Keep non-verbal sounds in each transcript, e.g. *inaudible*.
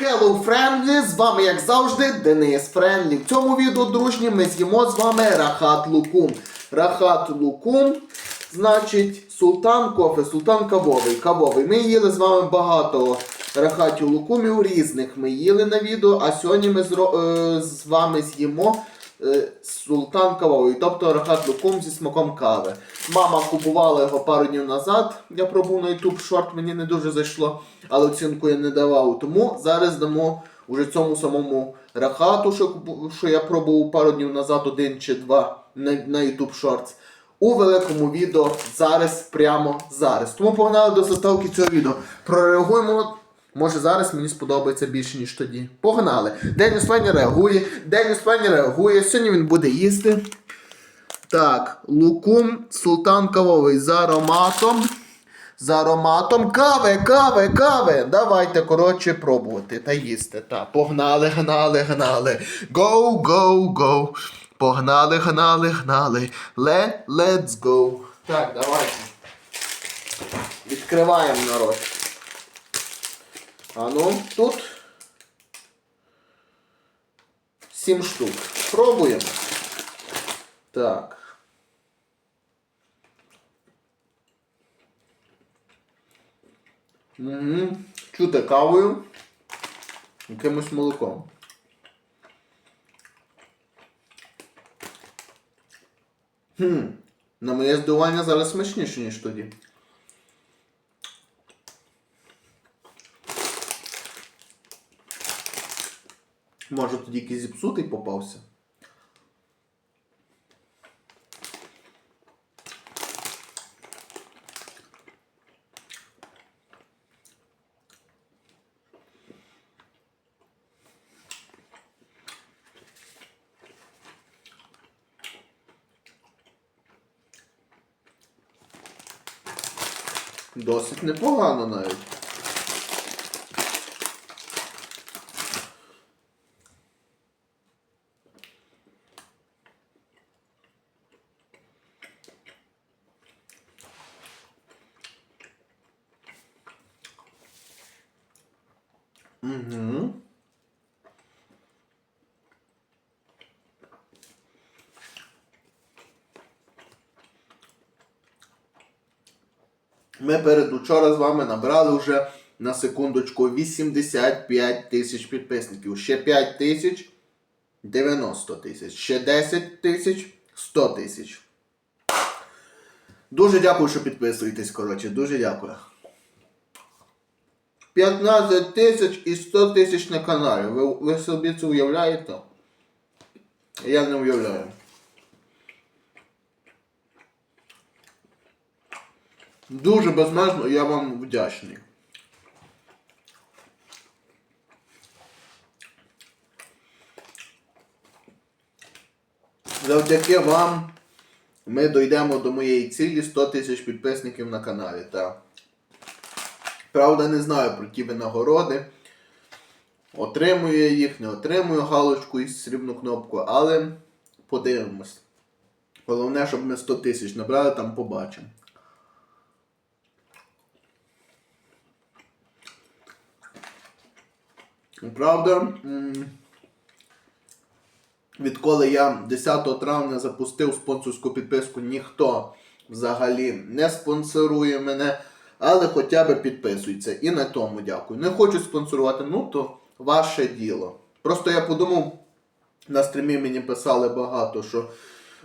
Hello, Friendly! З вами, як завжди, Денис Френлі. В цьому відео, дружні, ми з'їмо з вами рахат лукум. Рахат лукум, значить, султан кофе, султан кавовий. Кавовий. Ми їли з вами багато рахатів лукумів різних. Ми їли на відео, а сьогодні ми з, е, з вами з'їмо султан кавовий, тобто рахат лукум зі смаком кави. Мама купувала його пару днів назад. Я пробував на YouTube шорт, мені не дуже зайшло, але оцінку я не давав. Тому зараз дамо уже цьому самому рахату, що, що я пробував пару днів назад, один чи два на, на YouTube Shorts. У великому відео зараз, прямо зараз. Тому погнали до заставки цього відео. Прореагуємо. Може зараз мені сподобається більше, ніж тоді. Погнали. Деніс Фені реагує. Деніс Фені реагує. Сьогодні він буде їсти. Так, лукум султан кавовий з ароматом. З ароматом кави, кави, кави. Давайте, коротше, пробувати та їсти. Так, погнали, гнали, гнали. Go, go, go. Погнали, гнали, гнали. Le, let's go. Так, давайте. Відкриваємо народ. А ну, тут. Сім штук. Пробуємо. Так. Угу. Чути кавою. Якимось молоком. Хм. На моє здивування зараз смачніше, ніж тоді. Може тоді якийсь зіпсутий попався. Досить непогано навіть. Угу. Ми перед учора з вами набрали вже на секундочку 85 тисяч підписників. Ще 5 тисяч 90 тисяч. Ще 10 тисяч 100 тисяч. Дуже дякую, що підписуєтесь, коротше. Дуже дякую. 15 тисяч і 100 тисяч на каналі. Ви, ви собі це уявляєте? Я не уявляю. Дуже безмежно я вам вдячний. Завдяки вам ми дійдемо до моєї цілі 100 тисяч підписників на каналі. Та. Правда, не знаю про ті винагороди. Отримую їх, не отримую галочку і срібну кнопку, але подивимось. Головне, щоб ми 100 тисяч набрали, там побачимо. Правда, відколи я 10 травня запустив спонсорську підписку, ніхто взагалі не спонсорує мене, але хоча б підписується. І на тому дякую. Не хочу спонсорувати, ну то ваше діло. Просто я подумав, на стрімі мені писали багато, що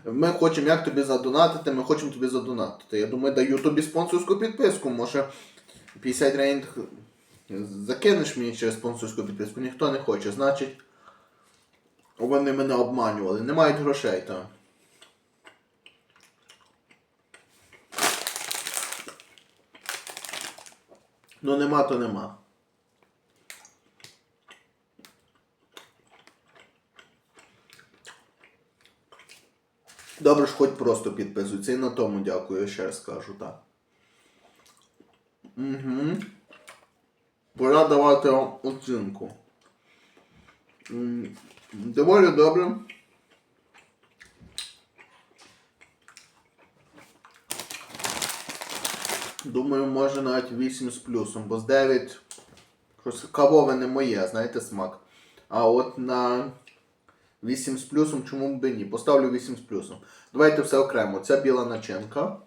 ми хочемо як тобі задонатити, ми хочемо тобі задонатити. Я думаю, даю тобі спонсорську підписку, може 50 гривень закинеш мені через спонсорську підписку, ніхто не хоче, значить вони мене обманювали, не мають грошей там. Ну нема, то нема. Добре ж, хоч просто підписуйся і на тому дякую, ще раз кажу, так. Угу. Пора давати вам оцінку. Доволі добре. Думаю, може навіть 8 з плюсом, бо з 9 Щось кавове не моє, знаєте, смак. А от на 8 з плюсом, чому б і ні? Поставлю 8 з плюсом. Давайте все окремо. Це біла начинка.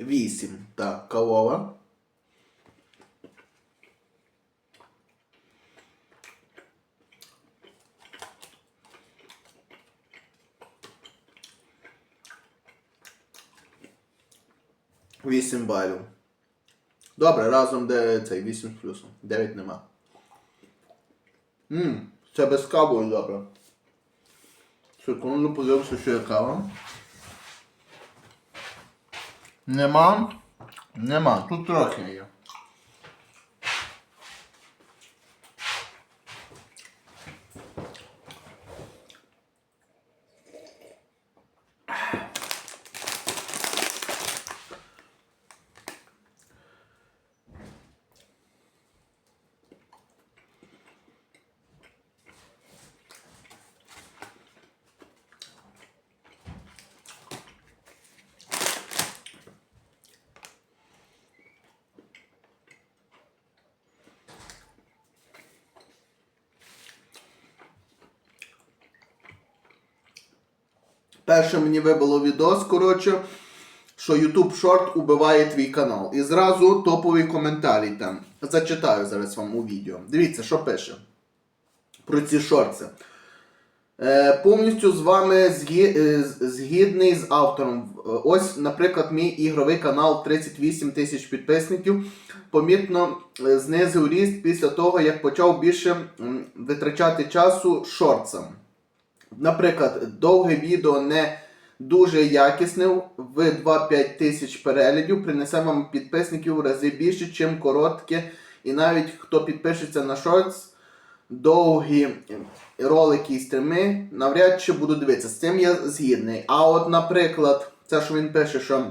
Вісім. Так, кавова. Вісім балів. Добре, разом де цей 8 з плюсом. 9 нема. Ммм, це без кави добре. Секунду, подивимося, що є кава. Нема. Нема. Тут трохи є. Перше мені вибило відос, коротше, що YouTube Short убиває твій канал. І зразу топовий коментарій там. Зачитаю зараз вам у відео. Дивіться, що пише про ці шорти. Е, повністю з вами згі- е, згідний з автором. Е, Ось, наприклад, мій ігровий канал 38 тисяч підписників. Помітно е, знизив ріст після того, як почав більше витрачати часу шортсам. Наприклад, довге відео не дуже якісне, в 2-5 тисяч переглядів принесе вам підписників в рази більше, чим коротке. І навіть хто підпишеться на шортс, довгі ролики і стріми навряд чи буду дивитися. З цим я згідний. А от, наприклад, це що він пише, що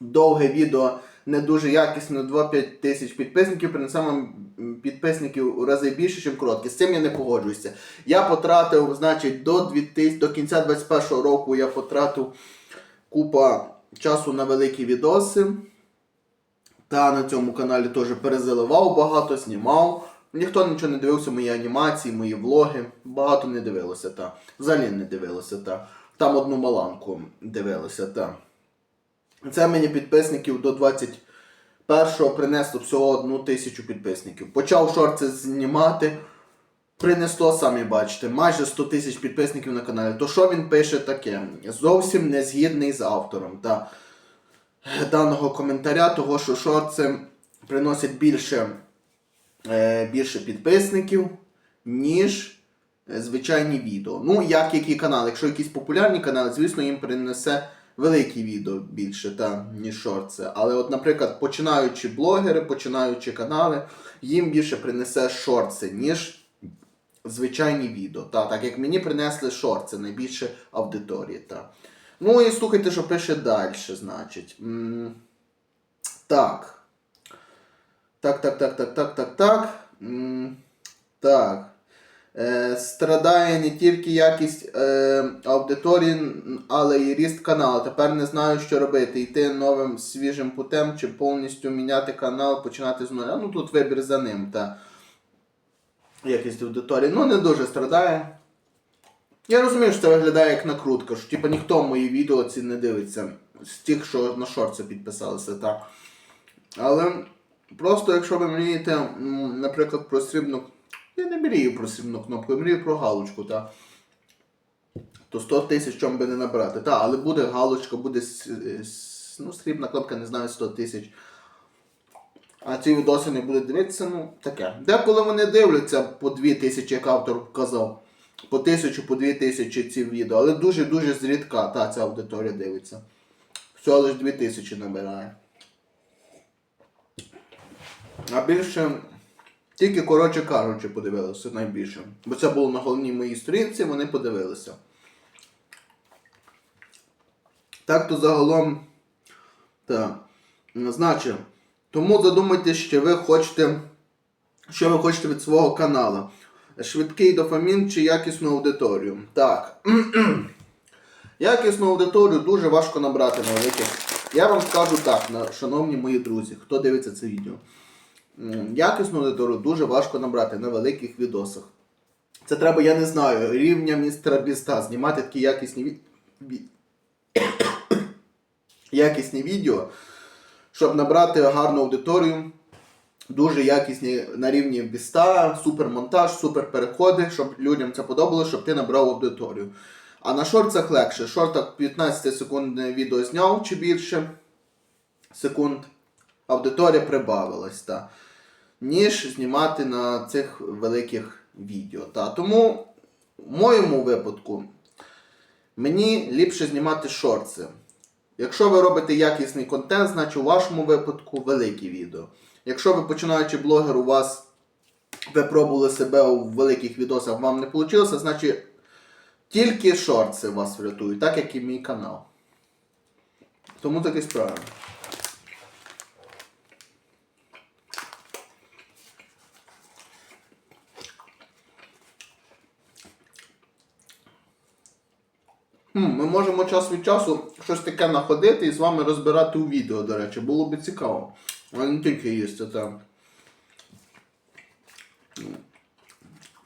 довге відео не дуже якісне, 2-5 тисяч підписників, принесе вам підписників у рази більше, ніж коротке. З цим я не погоджуюся. Я потратив, значить, до 2000, до кінця 21 року я потратив купа часу на великі відоси. Та на цьому каналі теж перезаливав багато, знімав. Ніхто нічого не дивився мої анімації, мої влоги. Багато не дивилося, та. Взагалі не дивилося, та. Там одну маланку дивилося, та. Це мені підписників до 21-го принесло всього одну тисячу підписників. Почав шорти знімати. Принесло, самі бачите, майже 100 тисяч підписників на каналі. То що він пише таке? Зовсім не згідний з автором та даного коментаря, того що шорти приносять більше, е, більше підписників, ніж е, звичайні відео. Ну, як які канали. Якщо якісь популярні канали, звісно, їм принесе великі відео більше, та, ніж шорти. Але, от, наприклад, починаючи блогери, починаючи канали, їм більше принесе шорти, ніж звичайні відео. Та, так як мені принесли шорти, найбільше аудиторії. Та. Ну і слухайте, що пише далі, значить. М, Так. Так, так, так, так, так, так, так. М, Так. Е, страдає не тільки якість е, аудиторії, але й ріст каналу. Тепер не знаю, що робити. Йти новим свіжим путем чи повністю міняти канал, починати з нуля. Ну тут вибір за ним. Та якість аудиторії. Ну, не дуже страдає. Я розумію, що це виглядає як накрутка, що типу, ніхто мої відео ці не дивиться. З тих, що на шорти підписалися, так. Але просто якщо ви мрієте, наприклад, про срібну. Я не мрію про срібну кнопку, я мрію про галочку, так. То 100 тисяч чому би не набрати. Так, але буде галочка, буде с- ну, срібна кнопка, не знаю, 100 тисяч. А ці відоси не будуть дивитися, ну таке. Деколи вони дивляться по 2 тисячі, як автор казав. По тисячу, по дві тисячі ці відео. Але дуже-дуже зрідка та ця аудиторія дивиться. Всього лише 2 тисячі набирає. А більше. Тільки, коротше кажучи, подивилися найбільше. Бо це було на головній моїй сторінці, вони подивилися. Так то загалом. Так. Значить, тому задумайтесь, що ви хочете, що ви хочете від свого каналу. Швидкий дофамін чи якісну аудиторію. Так. *clears throat* Якісну аудиторію дуже важко набрати на великих Я вам скажу так, шановні мої друзі, хто дивиться це відео. Якісну аудиторію дуже важко набрати на великих відосах. Це треба, я не знаю, рівня містера Біста знімати такі якісні ві... ві- *coughs* якісні відео, щоб набрати гарну аудиторію. Дуже якісні на рівні біста, супермонтаж, супер переходи, щоб людям це подобалося, щоб ти набрав аудиторію. А на шортах легше. Шортах 15 секундне відео зняв чи більше секунд. Аудиторія прибавилась, та, ніж знімати на цих великих відео. Та. Тому в моєму випадку мені ліпше знімати шорти. Якщо ви робите якісний контент, значить у вашому випадку великі відео. Якщо ви починаючи блогер, у вас ви пробували себе у великих відосах, вам не вийшло, значить тільки шорти вас врятують, так як і мій канал. Тому такі справи. Ми можемо час від часу щось таке находити і з вами розбирати у відео, до речі, було б цікаво. Але не тільки їсти там.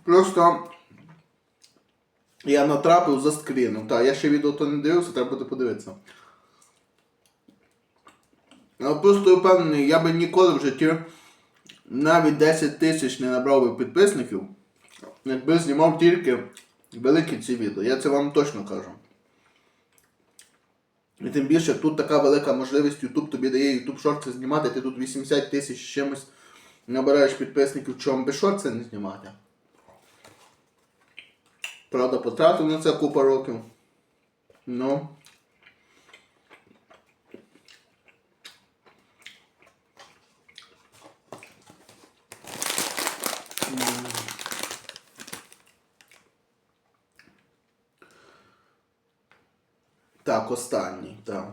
Просто я натрапив за скріном. Так, я ще відео то не дивився, треба буде подивитися. Я просто впевнений, я би ніколи в житті навіть 10 тисяч не набрав би підписників, якби знімав тільки великі ці відео. Я це вам точно кажу. І тим більше тут така велика можливість, YouTube тобі дає YouTube шорти знімати, ти тут 80 тисяч чимось набираєш підписників, чому би шорти не знімати. Правда, потратив на це купа років. Ну. Так, останній, так.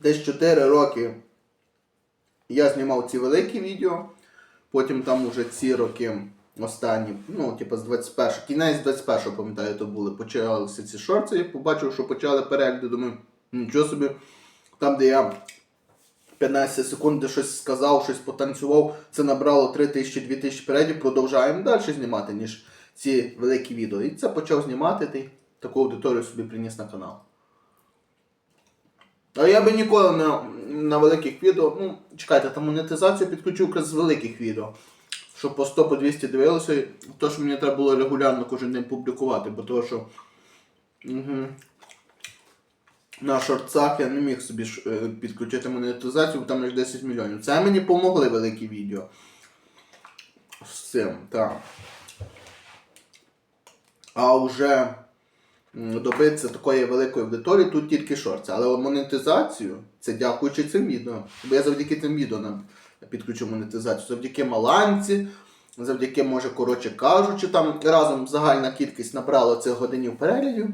Десь 4 роки я знімав ці великі відео, потім там уже ці роки останні, ну, типу з 21 кінець 21 пам'ятаю, то були, почалися ці шорти, я побачив, що почали перегляди, думаю, нічого собі, там, де я 15 секунд де щось сказав, щось потанцював, це набрало 3 тисячі, 2 тисячі переглядів, продовжаємо далі знімати, ніж ці великі відео. І це почав знімати, ти таку аудиторію собі приніс на канал. А я би ніколи на, на великих відео, ну, чекайте, там монетизацію підключив з великих відео. Щоб по 100 по 200 дивилося, то що мені треба було регулярно кожен день публікувати, бо того, що угу, на шортцах я не міг собі е, підключити монетизацію, бо там аж 10 мільйонів. Це мені помогли великі відео. З цим, так. А вже добитися такої великої аудиторії тут тільки шорти. Але монетизацію це дякуючи цим відео. Бо я завдяки цим відео нам підключу монетизацію. Завдяки Маланці, завдяки, може, коротше кажучи, там разом загальна кількість набрала цих годинів переглядів.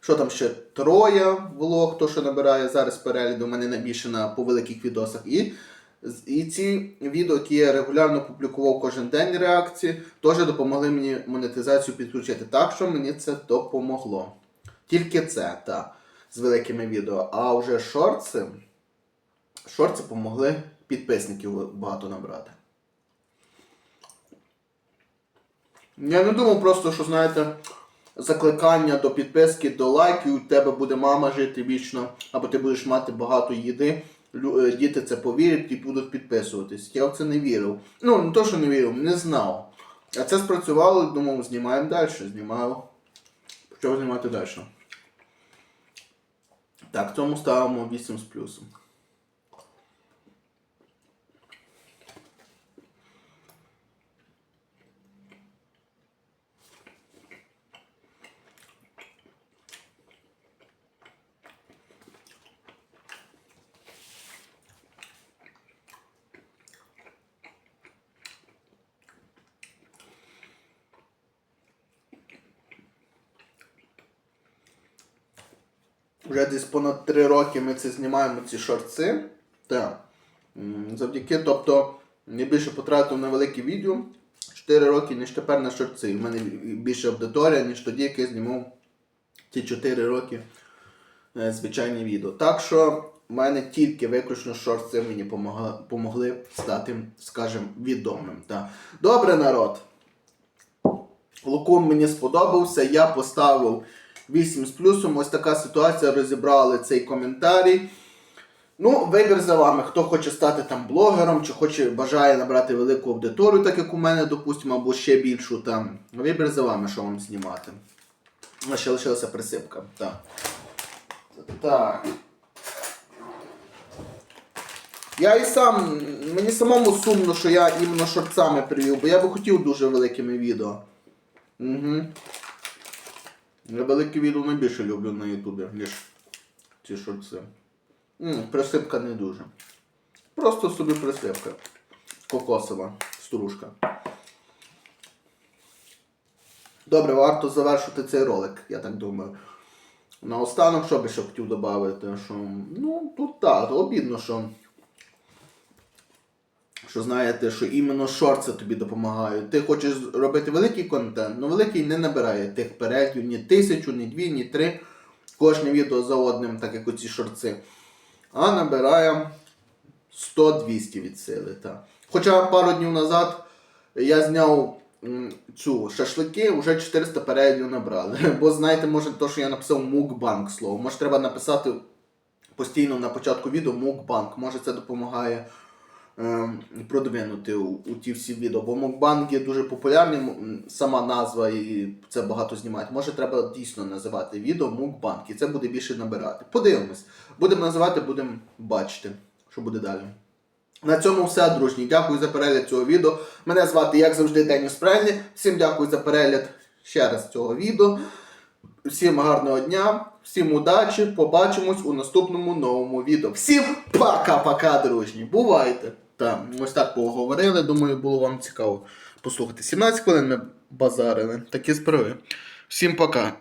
Що там ще троє влог, хто що набирає зараз перегляди, у мене найбільше на по великих відосах. І, і ці відео, які я регулярно публікував кожен день реакції, теж допомогли мені монетизацію підключити. Так що мені це допомогло. Тільки це, так, з великими відео. А вже шорти, шорти допомогли підписників багато набрати. Я не думав просто, що знаєте, закликання до підписки, до лайків, у тебе буде мама жити вічно, або ти будеш мати багато їди. Е, Діти це повірять і будуть підписуватись. Я в це не вірив. Ну, не то, що не вірив, не знав. А це спрацювало, думав, знімаємо далі. Знімаю. Почав знімати далі. Так, цьому ставимо 8 з плюсом. Вже десь понад 3 роки ми це знімаємо ці шорти. Так. Завдяки, тобто, я більше потратив на великі відео 4 роки, ніж тепер на шорти. У мене більше аудиторія, ніж тоді, як знімав ті 4 роки е, звичайні відео. Так що в мене тільки виключно шорти мені помогли, помогли стати, скажімо, відомим. Так. Добре, народ. Лукум мені сподобався, я поставив 8 з плюсом. Ось така ситуація, розібрали цей коментарій. Ну, вибір за вами, хто хоче стати там блогером, чи хоче бажає набрати велику аудиторію, так як у мене, допустимо, або ще більшу там. Вибір за вами, що вам знімати. А ще лишилася присипка. Так. Так. Я і сам, мені самому сумно, що я іменно шорцами привів, бо я би хотів дуже великими відео. Угу. Я великі відео найбільше люблю на Ютубі, ніж ці шорти. Присипка не дуже. Просто собі присипка. Кокосова стружка. Добре, варто завершити цей ролик, я так думаю. Наостанок, що би ще хотів додати, що. Ну, тут так, обідно, що. Що знаєте, що іменно шорти тобі допомагають. Ти хочеш робити великий контент, але великий не набирає тих переглядів ні тисячу, ні дві, ні три. Кожне відео за одним, так як оці шорти. А набирає 100-200 від сили. Так. Хоча пару днів назад я зняв цю шашлики, вже 400 переглядів набрали. *laughs* Бо знаєте, може, то, що я написав мукбанк слово. Може, треба написати постійно на початку відео мукбанк. Може, це допомагає продвинути у, у ті всі відео. Бо мукбанк є дуже популярний, м, сама назва і це багато знімають. Може, треба дійсно називати відео мукбанк, і це буде більше набирати. Подивимось. Будемо називати, будемо бачити, що буде далі. На цьому все, дружні. Дякую за перегляд цього відео. Мене звати, як завжди, Деніс Пренлі. Всім дякую за перегляд ще раз цього відео. Всім гарного дня, всім удачі. Побачимось у наступному новому відео. Всім пока-пока, дружні. Бувайте! Так, ось так поговорили. Думаю, було вам цікаво послухати. 17 хвилин ми базарили. Такі справи. Всім пока.